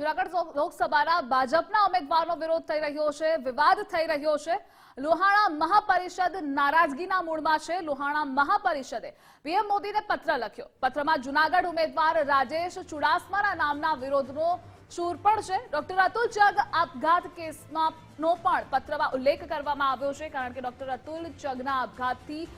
જુનાગઢ લોકસભાના ભાજપના ઉમેદવારનો વિરોધ થઈ રહ્યો છે, વિવાદ થઈ રહ્યો છે. લોહાણા મહાપરિષદ નારાજગીના મૂળમાં છે. લોહાણા મહાપરિષદે પીએમ મોદીને પત્ર લખ્યો. પત્રમાં જુનાગઢ ઉમેદવાર રાજેશ ચુડાસમાના નામના વિરોધનો સૂર પણ છે. ડોક્ટર અતુલ ચગ આપઘાત કેસમાં નો પણ પત્રમાં ઉલ્લેખ કરવામાં આવ્યો છે, કારણ કે ડોક્ટર અતુલ ચગના આપઘાતથી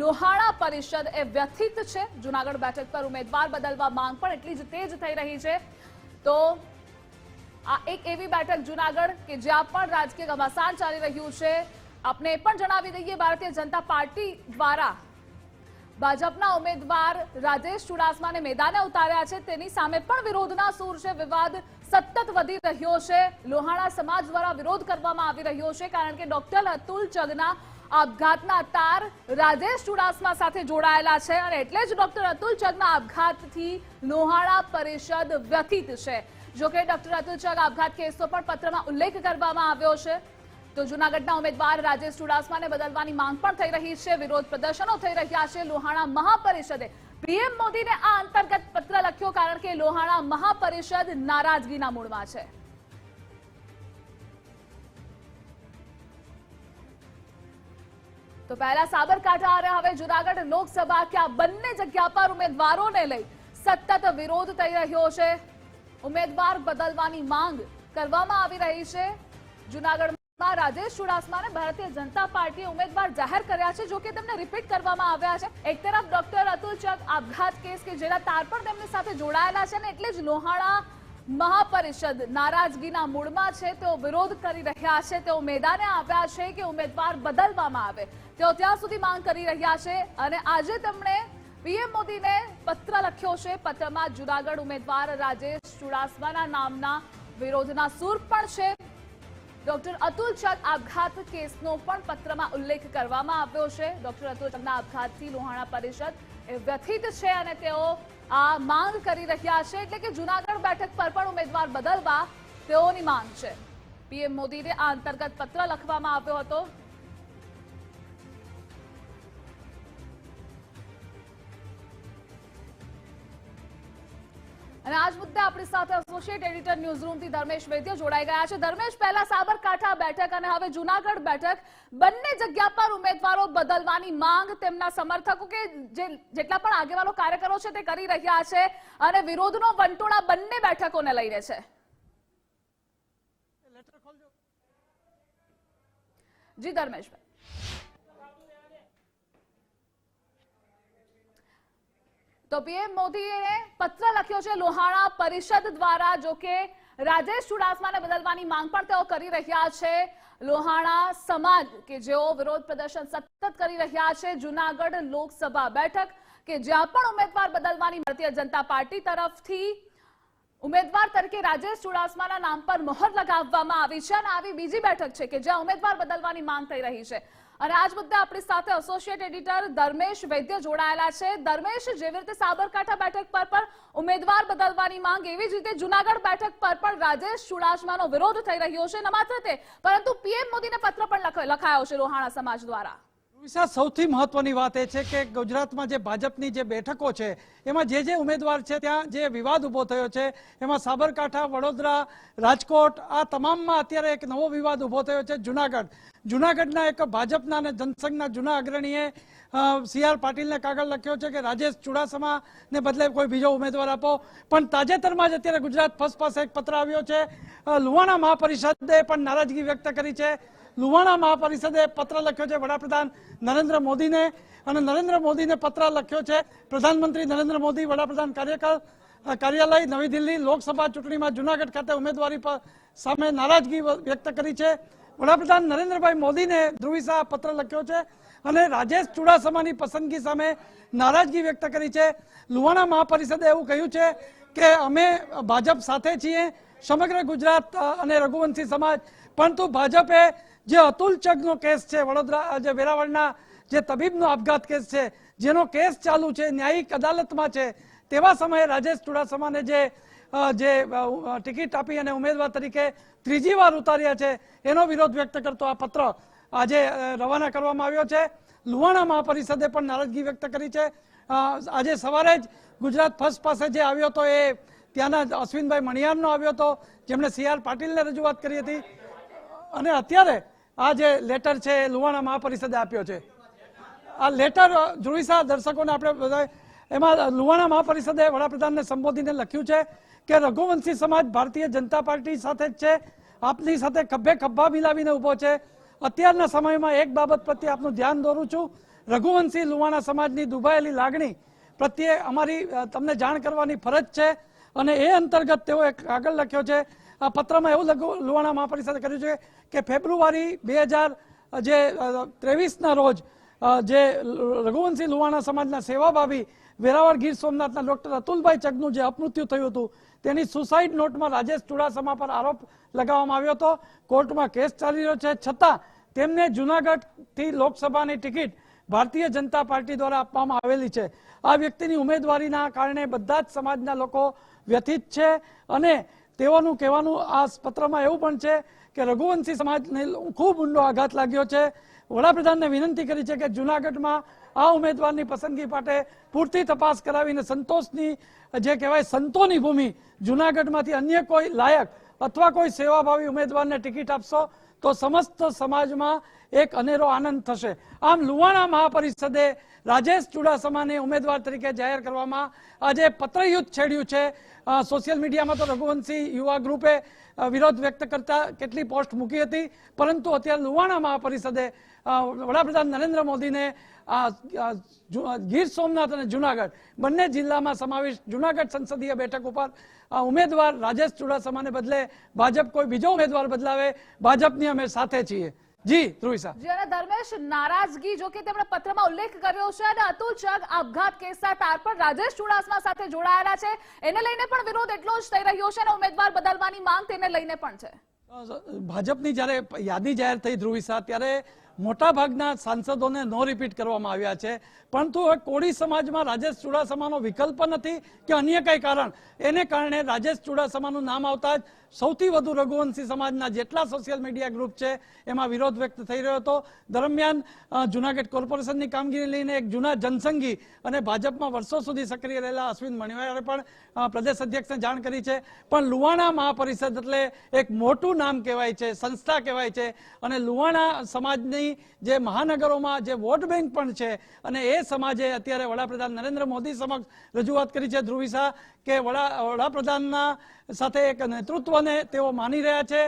લોહાણા પરિષદ એ વ્યથિત છે. જુનાગઢ બેઠક પર ઉમેદવાર બદલવા માંગ પણ એટલી જ તેજ થઈ રહી છે. તો આ એક એવી બેઠક જુનાગઢ કે જ્યાં પણ રાજકીય ઘમાસાન ચાલી રહ્યું છે. આપને એ પણ જણાવી દઈએ, ભારતીય જનતા પાર્ટી દ્વારા ભાજપના ઉમેદવાર રાજેશ ચુડાસમાને મેદાને ઉતાર્યા છે. તેની સામે પણ વિરોધના સૂર છે. વિવાદ સતત વધી રહ્યો છે. લોહાણા સમાજ દ્વારા વિરોધ કરવામાં આવી રહ્યો છે, કારણ કે ડોક્ટર અતુલ ચગના આપઘાતના તાર રાજેશ ચુડાસમા સાથે જોડાયેલા છે અને એટલે જ ડોક્ટર અતુલ ચગના આપઘાતથી લોહાણા પરિષદ વ્યથિત છે. જોકે ડોક્ટર અતુલ ચગ આપઘાત કેસનો પણ પત્રમાં ઉલ્લેખ કરવામાં આવ્યો છે. તો જૂનાગઢના ઉમેદવાર રાજેશ ચુડાસમાને બદલવાની માંગ પણ થઈ રહી છે. વિરોધ પ્રદર્શનો થઈ રહ્યા છે લોહાણા મહાપરિષદે. પીએમ મોદીને આ અંતર્ગત પત્ર લખ્યો કારણ કે લોહાણા મહાપરિષદ નારાજગીના મૂળમાં છે. તો પહેલા સાબરકાંઠા અને હવે જુનાગઢ લોકસભા કે આ બંને જગ્યા પર ઉમેદવારોને લઈ સતત વિરોધ થઈ રહ્યો છે. ઉમેદવાર બદલવાની માંગ કરવામાં આવી રહી છે. જુનાગઢમાં રાજેશ ચુડાસમાને ભારતીય જનતા પાર્ટીએ ઉમેદવાર જાહેર કર્યા છે જો કે તેમને રિપીટ કરવામાં આવ્યા છે. એક તરફ ડોક્ટર અતુલ ચક આપઘાત કેસ કે જેના તાર પણ તેમની સાથે જોડાયેલા છે ને એટલે જ લોહાણા મહાપરિષદ નારાજગીના મૂળમાં છે. તેઓ વિરોધ કરી રહ્યા છે, તેઓ મેદાને આવ્યા છે કે ઉમેદવાર બદલવામાં આવે. તેઓ ત્યાં સુધી માંગ કરી રહ્યા છે અને આજે તેમણે પીએમ મોદીને પત્ર લખ્યો છે. પત્રમાં જુનાગઢ ઉમેદવાર રાજેશ ચુડાસમાના નામના વિરોધના સૂર પણ છે. ડોક્ટર અતુલ ચંદ આપઘાત કેસનો પણ પત્રમાં ઉલ્લેખ કરવામાં આવ્યો છે. ડોક્ટર અતુલ ચંદના આપઘાતથી લોહાણા પરિષદ એ વ્યથિત છે અને તેઓ આ માંગ કરી રહ્યા છે. એટલે કે જુનાગઢ બેઠક પર પણ ઉમેદવાર બદલવા તેઓની માંગ છે. પીએમ મોદીને આ અંતર્ગત પત્ર લખવામાં આવ્યો હતો. અને આજ મુદ્દે આપણી સાથે એસોસિએટ એડિટર ન્યૂઝ રૂમથી ધર્મેશ વૈદ્ય જોડાઈ ગયા છે. ધર્મેશ, પહેલા સાબરકાંઠા બેઠક અને હવે જુનાગઢ બેઠક. બંને જગ્યા પર ઉમેદવારો બદલવાની માંગ તેમના સમર્થકો કે જેટલા પણ આગેવાનો કાર્યકરો છે તે કરી રહ્યા છે અને વિરોધનો વંટોળા બંને બેઠકોને લઈને છે. જી ધર્મેશભાઈ તો પીએમ મોદીએ પત્ર લખ્યો છે લોહાણા પરિષદ દ્વારા, જો કે રાજેશ ચુડાસમાને બદલવાની માંગ પણ તેઓ કરી રહ્યા છે. લોહાણા સમાજ કે જેઓ વિરોધ પ્રદર્શન સતત કરી રહ્યા છે, જુનાગઢ લોકસભા બેઠક કે જ્યાં પણ ઉમેદવાર બદલવાની ભારતીય જનતા પાર્ટી તરફથી ઉમેદવાર તરીકે રાજેશ ચુડાસમાના નામ પર મહોર લગાવવામાં આવી છે અને આવી બીજી બેઠક છે કે જ્યાં ઉમેદવાર બદલવાની માંગ થઈ રહી છે. અને આજ મુદ્દે આપણી સાથે એસોસિએટ એડિટર ધર્મેશ વૈદ્ય જોડાયેલા છે. ધર્મેશ, જેવી રીતે સાબરકાંઠા બેઠક પર પણ ઉમેદવાર બદલવાની માંગ, એવી જ રીતે જુનાગઢ બેઠક પર પણ રાજેશ ચુડાસમાનો વિરોધ થઈ રહ્યો છે. ન માત્ર તે પરંતુ પીએમ મોદીને પત્ર પણ લખાયો છે રોહાણા સમાજ દ્વારા. વિશા, સૌથી મહત્વની વાત એ છે કે ગુજરાતમાં જે ભાજપની જે બેઠકો છે, એમાં જે જે ઉમેદવાર છે, ત્યાં જે વિવાદ ઊભો થયો છે, એમાં સાબરકાંઠા, વડોદરા, રાજકોટ, આ તમામમાં અત્યારે એક નવો વિવાદ ઊભો થયો છે જુનાગઢ. જુનાગઢના એક ભાજપના અને જનસંઘના જૂના અગ્રણીએ સી આર પાટીલને કાગળ લખ્યો છે કે રાજેશ ચુડાસમાને બદલે કોઈ બીજો ઉમેદવાર આપો. પણ તાજેતરમાં જ અત્યારે ગુજરાત ફર્સ્ટ પાસે એક પત્ર આવ્યો છે લુવાણા મહાપરિષદે પણ નારાજગી વ્યક્ત કરી છે. લુવાણા મહાપરિષદે પત્ર લખ્યો છે વડાપ્રધાન નરેન્દ્ર મોદીને અને નરેન્દ્ર મોદીને પત્ર લખ્યો છે પ્રધાનમંત્રી નરેન્દ્ર મોદી, વડાપ્રધાન કાર્યકાળ કાર્યાલય, નવી દિલ્હી લોકસભા ચૂંટણીમાં જુનાગઢ ખાતે ઉમેદવારી સામે નારાજગી વ્યક્ત કરી છે. વડાપ્રધાન નરેન્દ્રભાઈ મોદીને ધ્રુવી શાહ પત્ર લખ્યો છે અને રાજેશ ચુડાસમાની પસંદગી સામે નારાજગી વ્યક્ત કરી છે. લુવાણા મહાપરિષદે એવું કહ્યું છે કે અમે ભાજપ સાથે છીએ, સમગ્ર ગુજરાત અને રઘુવંશી સમાજ. પરંતુ ભાજપે જે અતુલ ચગનો કેસ છે, વડોદરા, જે વેરાવળના જે તબીબનો આપઘાત કેસ છે, જેનો કેસ ચાલુ છે, ન્યાયિક અદાલતમાં છે, તેવા સમયે રાજેશ ચુડાસમાને જે જે ટિકિટ આપી અને ઉમેદવાર તરીકે ત્રીજી વાર ઉતાર્યા છે. એનો વિરોધ વ્યક્ત કરતો આ પત્ર આજે રવાના કરવામાં આવ્યો છે. લુહાણા મહાપરિષદે પણ નારાજગી વ્યક્ત કરી છે. આજે સવારે જ ગુજરાત ફર્સ્ટ પાસે જે આવ્યો હતો એ ત્યાંના અશ્વિનભાઈ મણિયારનો આવ્યો હતો. જેમણે સી આર પાટીલને રજૂઆત કરી હતી. અને અત્યારે આ જે લેટર છે એ લુવાણા મહાપરિષદે આપ્યો છે. આ લેટર ધ્રુવિસા દર્શકોને આપણે એમાં લુવાણા મહાપરિષદે વડાપ્રધાનને સંબોધીને લખ્યું છે કે રઘુવંશી સમાજ ભારતીય જનતા પાર્ટી સાથે જ છે. આપની સાથે ખભે ખભા મિલાવીને ઊભો છે. અત્યારના સમયમાં એક બાબત પ્રત્યે આપનું ધ્યાન દોરું છું. રઘુવંશી લુવાણા સમાજની દુભાયેલી લાગણી પ્રત્યે અમારી તમને જાણ કરવાની ફરજ છે અને એ અંતર્ગત તેઓ એક કાગળ લખ્યો છે. આ પત્રમાં એવું લઘુ, લુવાણા મહાપરિષદે કર્યું છે કે ફેબ્રુઆરી બે હજાર, જે ત્રેવીસના રોજ જે રઘુવંશી લુવાણા સમાજના સેવાભાવી વેરાવળ ગીર સોમનાથના ડોક્ટર અતુલભાઈ ચગનું જે અપમૃત્યુ થયું હતું, તેની સુસાઇડ નોટમાં રાજેશ ચુડાસમા પર આરોપ લગાવવામાં આવ્યો હતો. કોર્ટમાં કેસ ચાલી રહ્યો છે. છતાં તેમને જુનાગઢથી લોકસભાની ટિકિટ ભારતીય જનતા પાર્ટી દ્વારા આપવામાં આવેલી છે. આ વ્યક્તિની ઉમેદવારીના કારણે બધા જ સમાજના લોકો વ્યથિત છે અને તેઓનું કહેવાનું આ પત્રમાં એવું પણ છે કે રઘુવંશી સમાજને ખૂબ ઊંડો આઘાત લાગ્યો છે. વડાપ્રધાનને વિનંતી કરી છે કે જુનાગઢમાં આ ઉમેદવારની પસંદગી માટે પૂરતી તપાસ કરાવીને સંતોષની, જે કહેવાય સંતોની ભૂમિ, જુનાગઢમાંથી અન્ય કોઈ લાયક અથવા કોઈ સેવાભાવી ઉમેદવારને ટિકિટ આપશો, તો સમસ્ત સમાજમાં એક અનેરો આનંદ થશે. આમ લુવાણા મહાપરિષદે રાજેશ ચુડાસમાને ઉમેદવાર તરીકે જાહેર કરવામાં આજે પત્રયુદ્ધ છેડ્યું છે. સોશિયલ મીડિયામાં તો રઘુવંશી યુવા ગ્રુપે વિરોધ વ્યક્ત કરતા કેટલી પોસ્ટ મૂકી હતી, પરંતુ અત્યારે લુવાણા મહાપરિષદે વડાપ્રધાન નરેન્દ્ર મોદીને ગીર સોમનાથ અને જુનાગઢ બંને જિલ્લામાં સમાવેશ જુનાગઢ સંસદીય બેઠક ઉપર ઉમેદવાર રાજેશ ચુડાસમાને બદલે ભાજપ કોઈ બીજો ઉમેદવાર બદલાવે ભાજપની અમે સાથે છીએ જી ધ્રુવિસા જી અને ધર્મેશ નારાજગી જો કે તેમણે પત્રમાં ઉલ્લેખ કર્યો છે અને અતુલ ચગ આપઘાત કેસના તાર પર રાજેશ ચુડાસમા સાથે જોડાયેલા છે. એને લઈને પણ વિરોધ એટલો જ થઈ રહ્યો છે અને ઉમેદવાર બદલવાની માંગ તેને લઈને પણ છે. ભાજપની જ્યારે યાદી જાહેર થઈ ધ્રુવિસા ત્યારે મોટા ભાગના સાંસદોને નો રિપીટ કરવામાં આવ્યા છે. પરંતુ હવે કોળી સમાજમાં રાજેશ ચુડાસમાનો વિકલ્પ નથી કે અન્ય કઈ કારણ. એને કારણે રાજેશ ચુડાસમાનું નામ આવતા જ સૌથી વધુ રઘુવંશી સમાજના જેટલા સોશિયલ મીડિયા ગ્રુપ છે, એમાં વિરોધ વ્યક્ત થઈ રહ્યો હતો. દરમિયાન જુનાગઢ કોર્પોરેશનની કામગીરી લઈને એક જૂના જનસંઘી અને ભાજપમાં વર્ષો સુધી સક્રિય રહેલા અશ્વિન મણિવારે પણ પ્રદેશ અધ્યક્ષને જાણ કરી છે. પણ લુવાણા મહાપરિષદ એટલે એક મોટું નામ કહેવાય છે, સંસ્થા કહેવાય છે. અને લુવાણા સમાજની જે મહાનગરોમાં જે વોટ બેંક પણ છે અને એ સમાજે અત્યારે વડાપ્રધાન નરેન્દ્ર મોદી સમક્ષ રજૂઆત કરી છે ધ્રુવિસા કે વડા, વડાપ્રધાનના સાથે એક નેતૃત્વને તેઓ માની રહ્યા છે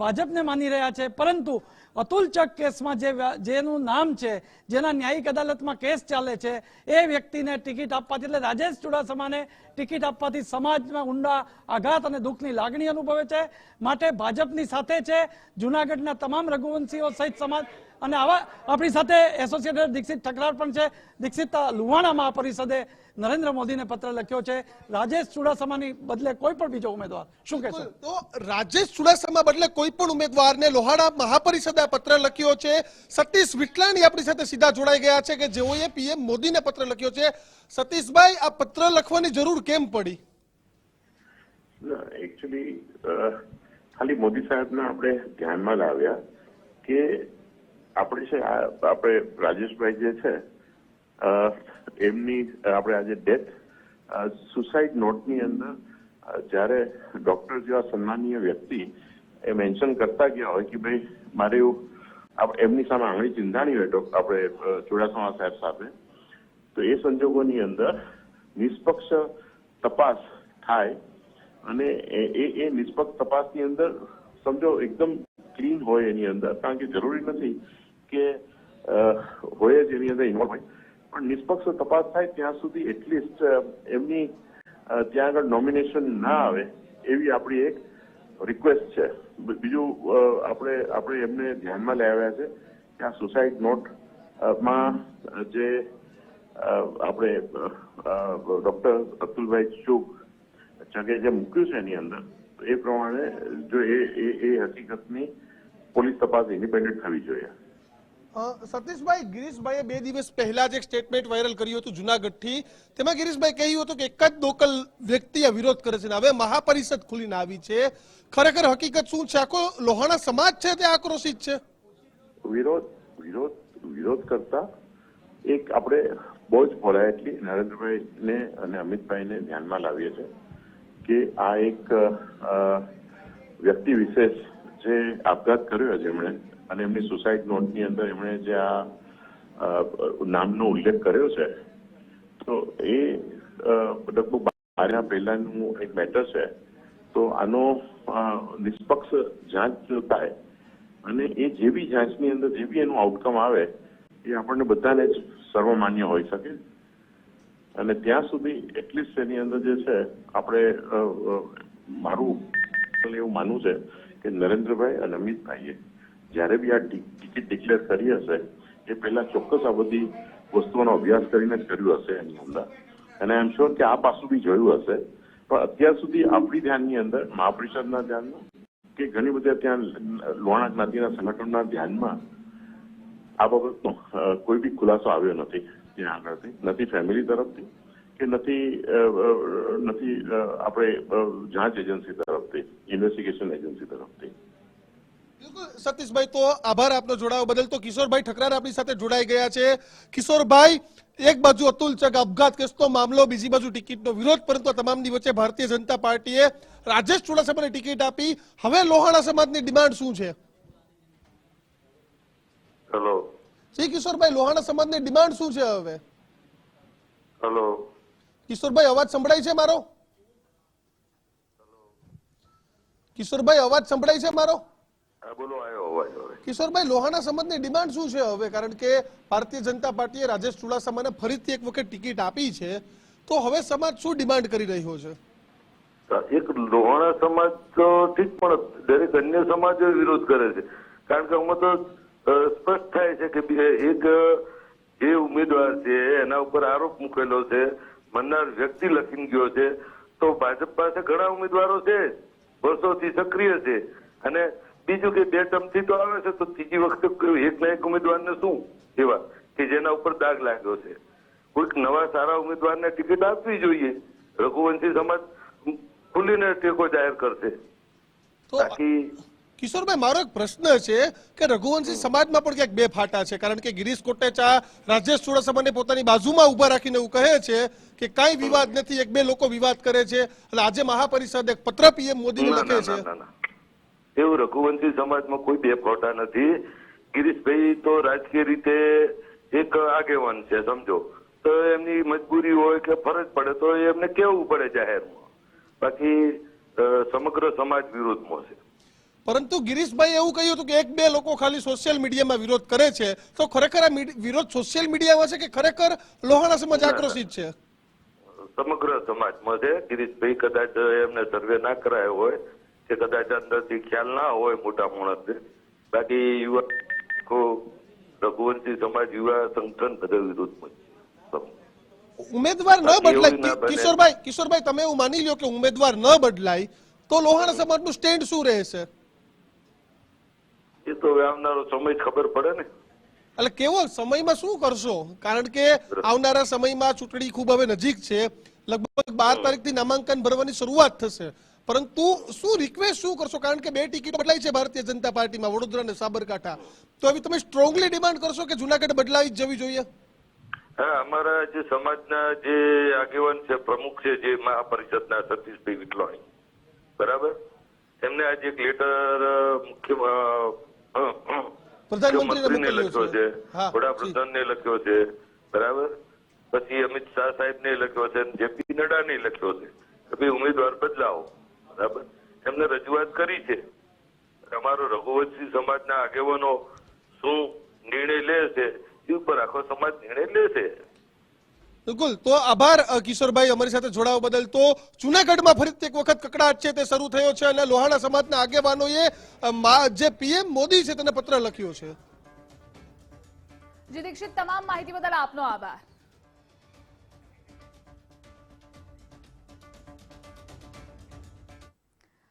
ભાજપને માની રહ્યા છે. પરંતુ અતુલ ચક કેસમાં જે જેનું નામ છે, જેના ન્યાયિક અદાલતમાં કેસ ચાલે છે, એ વ્યક્તિને ટિકિટ આપવાથી, એટલે રાજેશ ચુડાસમાને ટિકિટ આપવાથી સમાજમાં ઊંડા આઘાત અને દુઃખની લાગણી અનુભવે છે. માટે ભાજપની સાથે છે જુનાગઢના તમામ રઘુવંશીઓ સહિત સમાજ અને આવા આપણી સાથે એસોસિએટેડ દીક્ષિત ઠકરાર પણ છે. દીક્ષિત લુહાણા લુવાણા મહાપરિષદે નરેન્દ્ર મોદીને પત્ર લખ્યો છે. રાજેશ ચુડાસમાની બદલે કોઈ પણ બીજો ઉમેદવાર શું કહેશો? તો રાજેશ ચુડાસમા બદલે કોઈ પણ ઉમેદવારને લોહાણા મહાપરિષદે આ પત્ર લખ્યો છે. સતીશ વિટલાણી આપણી સાથે સીધા જોડાઈ ગયા છે કે જેઓએ પીએમ મોદીને પત્ર લખ્યો છે. સતીશભાઈ આ પત્ર લખવાની જરૂર કેમ પડી? એકચ્યુઅલી ખાલી મોદી સાહેબને આપણે ધ્યાનમાં લાવ્યા કે આપણે છે આપણે રાજેશભાઈ જે છે એમની, આપણે આજે ડેથ સુસાઇડ નોટની અંદર જ્યારે ડોક્ટર જેવા સન્માનીય વ્યક્તિ એ મેન્શન કરતા ગયા હોય કે ભાઈ, મારે એવું એમની સામે આંગળી ચિંતાણી હોય આપણે ચુડાસમા સાહેબ સાથે, તો એ સંજોગોની અંદર નિષ્પક્ષ તપાસ થાય અને એ- એ નિષ્પક્ષ તપાસની અંદર સમજો, એકદમ ક્લીન હોય એની અંદર. કારણ કે જરૂરી નથી કે હોય જ એની અંદર ઇન્વોલ્વ હોય. પણ નિષ્પક્ષ તપાસ થાય ત્યાં સુધી એટલીસ્ટ એમની ત્યાં આગળ નોમિનેશન ના આવે એવી આપણી એક રિક્વેસ્ટ છે. બીજું આપણે આપણે એમને ધ્યાનમાં લઈ આવ્યા છે કે આ સુસાઇડ નોટમાં જે આપણે ડોક્ટર અતુલભાઈ ચુગ જગે જે મૂક્યું છે એની અંદર એ પ્રમાણે જો એ એ એ હકીકતની પોલીસ તપાસ ઇન્ડિપેન્ડન્ટ થવી જોઈએ. સતીશભાઈ ગિરીશભાઈએ બે દિવસ પહેલા જ એક સ્ટેટમેન્ટ વાયરલ કર્યું હતું જુનાગઢથી. તેમાં ગિરીશભાઈ કહ્યું હતું કે એક જ લોકલ વ્યક્તિ આ વિરોધ કરે છે હવે મહાપરિષદ ખુલીને આવી છે. ખરેખર હકીકત શું છે? આખો લોહાણા સમાજ છે તે આક્રોશિત છે? વિરોધ વિરોધ વિરોધ કરતા એક આપણે બહુ જ પોલાઇટલી નરેન્દ્રભાઈને અને અમિતભાઈને ધ્યાનમાં લાવીએ છીએ. કે આ એક વ્યક્તિ વિશેષ જે આપઘાત કર્યો છે એમણે અને એમની સુસાઇડ નોટની અંદર એમણે જે આ નામનો ઉલ્લેખ કર્યો છે, તો એ લગભગ બાર પહેલાનું એક મેટર છે. તો આનો નિષ્પક્ષ જાંચ થાય અને એ જે બી જાંચની અંદર જે બી એનું આઉટકમ આવે, એ આપણને બધાને જ સર્વમાન્ય હોઈ શકે. અને ત્યાં સુધી એટલીસ્ટ એની અંદર જે છે આપણે મારું એવું માનવું છે કે નરેન્દ્રભાઈ અને અમિતભાઈએ જ્યારે બી આ ટિકિટ ડિક્લેર કરી હશે એ પહેલા ચોક્કસ આ બધી વસ્તુઓનો અભ્યાસ કરીને જ કર્યું હશે એની અંદર અને એમ શ્યોર કે આ પાસું બી જોયું હશે પણ અત્યાર સુધી આપણી ધ્યાનની અંદર મહાપરિષદના ધ્યાનમાં કે ઘણી બધી ત્યાં લોણા જ્ઞાતિના સંગઠનના ધ્યાનમાં આ બાબતનો કોઈ બી ખુલાસો આવ્યો નથી ત્યાં આગળથી નથી ફેમિલી તરફથી કે નથી નથી આપણે જાંચ એજન્સી તરફથી ઇન્વેસ્ટિગેશન એજન્સી તરફથી. સતીશભાઈ તો આભાર આપનો જોડાવા બદલ. તો કિશોરભાઈ ઠકરાર આપણી સાથે જોડાઈ ગયા છે. કિશોરભાઈ એક બાજુ અતુલ ચગ આપઘાત કેસનો મામલો બીજી બાજુ ટિકિટનો વિરોધ પરંતુ આ તમામની વચ્ચે ભારતીય જનતા પાર્ટીએ રાજેશ ચુડાસમાને ટિકિટ આપી. હવે લોહાણા સમાજની ડિમાન્ડ શું છે? હેલો જી કિશોરભાઈ લોહાણા સમાજની ડિમાન્ડ શું છે હવે? હેલો કિશોરભાઈ અવાજ સંભળાય છે મારો? કિશોરભાઈ અવાજ સંભળાય છે મારો? કિશોરભાઈ લોહાણા સમાજની ડિમાન્ડ શું છે હવે? કારણ કે ભારતીય જનતા પાર્ટીએ રાજેશ ચુડાસમાને ફરીથી એક વખત ટિકિટ આપી છે. તો હવે સમાજ શું ડિમાન્ડ કરી રહ્યો છે? એક લોહાણા સમાજ તો ઠીક પણ દરેક અન્ય સમાજ વિરોધ કરે છે. કારણ કે હું તો સ્પષ્ટ થાય છે કે એક જે ઉમેદવાર છે એના ઉપર આરોપ મૂકેલો છે મનનાર વ્યક્તિ લખીને ગયો છે. તો ભાજપ પાસે ઘણા ઉમેદવારો છે વર્ષોથી સક્રિય છે. અને બીજું કે બે ટર્મથી તો આવે છે તો ત્રીજી વખતે એક ના એક ઉમેદવારને શું? એવા કે જેના ઉપર દાગ લાગ્યો છે. કોઈક નવા સારા ઉમેદવારને ટિકિટ આપવી જોઈએ. રઘુવંશી સમાજ ખુલીને ટેકો જાહેર કરશે. બાકી કિશોરભાઈ મારો એક પ્રશ્ન છે કે રઘુવંશી સમાજમાં પણ ક્યાંક બે ફાટા છે. કારણ કે ગિરીશ કોટેચા રાજેશ ચુડાસમાને પોતાની બાજુમાં ઊભા રાખીને એવું કહે છે કે કાંઈ વિવાદ નથી એક બે લોકો વિવાદ કરે છે. અને આજે મહાપરિષદ એક પત્ર પીએમ મોદીને લખે છે. એવું રઘુવંશી સમાજમાં કોઈ બે ફોટા નથી. ગિરીશભાઈ તો રાજકીય રીતે એક આગેવાન છે સમજો. તો એમની મજબૂરી હોય કે ફરજ પડે તો એમને કેવું પડે જાહેરમાં? બાકી સમગ્ર સમાજ વિરોધમાં છે. પરંતુ ગિરીશભાઈ એવું કહ્યું હતું કે એક બે લોકો ખાલી સોશિયલ મીડિયામાં વિરોધ કરે છે તો ખરેખર આ વિરોધ સોશિયલ મીડિયામાં છે કે ખરેખર લોહાણા સમાજ આક્રોશિત છે? સમગ્ર સમાજ છે ગિરીશભાઈ કદાચ એમને સર્વે ના કરાયો હોય કે કદાચ અંદરથી ખ્યાલ ના હોય મોટા માણસને. બાકી યુવા રઘુવંશી સમાજ યુવા સંગઠન બધા વિરોધમાં ઉમેદવાર ન બદલાય. કિશોરભાઈ કિશોરભાઈ તમે એવું માની લ્યો કે ઉમેદવાર ન બદલાય તો લોહાણા સમાજનું સ્ટેન્ડ શું રહેશે? તો આવનારો સમય ખબર પડે ને. એટલે કેવો સમયમાં શું કરશો? કારણ કે આવનારા સમયમાં ચૂંટણી ખૂબ હવે નજીક છે. લગભગ બાર તારીખથી નામાંકન ભરવાની શરૂઆત થશે. પરંતુ શું રિક્વેસ્ટ શું કરશો? કારણ કે બે ટિકિટ બદલાઈ છે ભારતીય જનતા પાર્ટીમાં વડોદરા અને સાબરકાંઠા. તો હવે તમે સ્ટ્રોંગલી ડિમાન્ડ કરશો કે જુનાગઢ બદલાવી જવી જોઈએ? હા અમારા જે સમાજના જે આગેવાન છે પ્રમુખ છે જે મહાપરિષદના સતીશભાઈ વિટલાણી બરાબર? એમને આજે એક લેટર મુખ્ય પ્રધાનમંત્રીને લખ્યો છે. વડાપ્રધાનને લખ્યો છે બરાબર? પછી અમિત શાહ સાહેબને લખ્યો છે જેપી નડ્ડાને લખ્યો છે. કે ભાઈ ઉમેદવાર બદલાવો બરાબર? એમને રજૂઆત કરી છે. અમારો રઘુવંશી સમાજના આગેવાનો શું નિર્ણય લે છે એ ઉપર આખો સમાજ નિર્ણય લે છે? બિલકુલ. તો આભાર કિશોરભાઈ અમારી સાથે જોડાવા બદલ. તો જુનાગઢમાં ફરીથી એક વખત કકડાટ છે તે શરૂ થયો છે અને લોહાણા સમાજના આગેવાનોએ જે પીએમ મોદી છે તેને પત્ર લખ્યો છે. જી દીક્ષિત, તમામ માહિતી બદલ આપનો આભાર.